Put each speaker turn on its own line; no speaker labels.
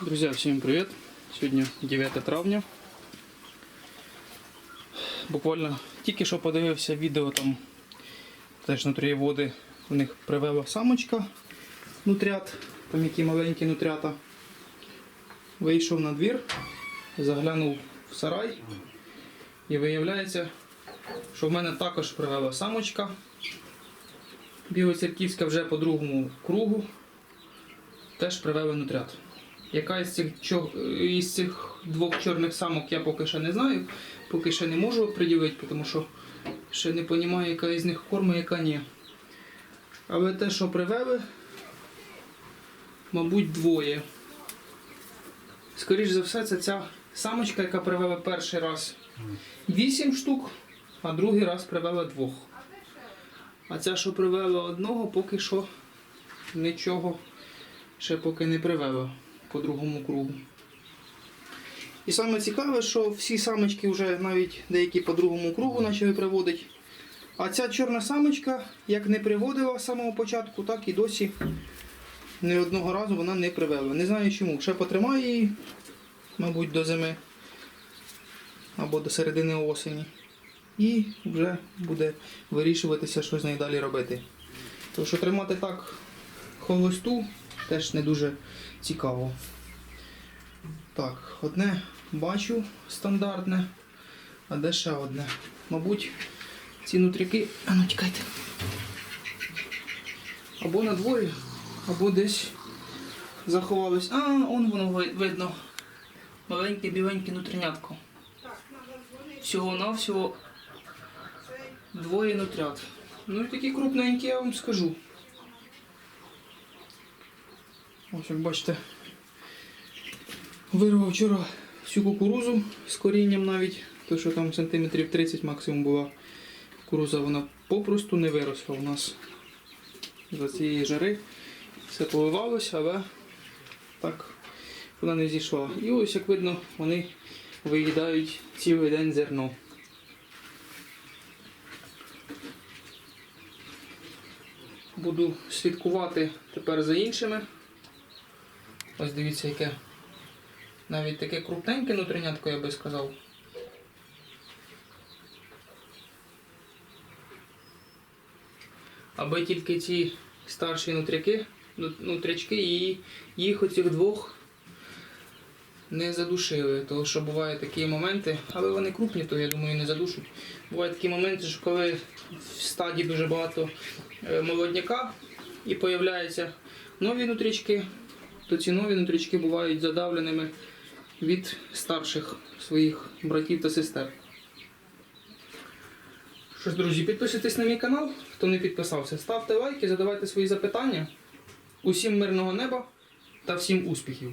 Друзья, всем привет! Сегодня 9 травня. Буквально тільки що подивився відео там теж води. У них привела самочка нутрят, там які маленькі нутрята. Вийшов на двір, заглянув в сарай і виявляється, що в мене також привела самочка. Білоцерківська вже по другому кругу. Теж привели нутрят. Яка із цих, із цих двох чорних самок я поки що не знаю, поки ще не можу приділити, тому що ще не розумію, яка із них корма, яка ні. Але те, що привели, мабуть, двоє. Скоріше за все, це ця самочка, яка привела перший раз 8 штук, а другий раз привела двох. А ця, що привела одного, поки що нічого ще поки не привела по другому кругу. І саме цікаве, що всі самочки вже навіть деякі по другому кругу почали приводити. А ця чорна самочка, як не приводила з самого початку, так і досі ні одного разу вона не привела. Не знаю чому. Ще потримаю її, мабуть, до зими або до середини осені. І вже буде вирішуватися, що з нею далі робити. Тому що тримати так холосту теж не дуже цікаво. Так, одне бачу стандартне, а де ще одне? Мабуть, ці нутряки. А ну тікайте. Або на дворі, або десь заховались. А, он воно видно. Маленьке біленьке нутрянятко. Всього-навсього двоє нутрят. Ну і такі крупненькі, я вам скажу. Ось як бачите, вирвав вчора всю кукурузу з корінням навіть, то що там сантиметрів 30 максимум була кукуруза, вона попросту не виросла у нас за цієї жари. Все поливалося, але так вона не зійшла. І ось як видно, вони виїдають цілий день зерно. Буду слідкувати тепер за іншими. Ось дивіться, яке навіть таке крупненьке нутринятко, я би сказав. Аби тільки ці старші нутряки, ну- нутрячки і їх оцих двох не задушили. Тому що бувають такі моменти, але вони крупні, то я думаю не задушать. Бувають такі моменти, що коли в стаді дуже багато е, молодняка і появляються нові нутрячки, то ці нові нутрячки бувають задавленими від старших своїх братів та сестер. Що ж, друзі, підписуйтесь на мій канал, хто не підписався. Ставте лайки, задавайте свої запитання. Усім мирного неба та всім успіхів!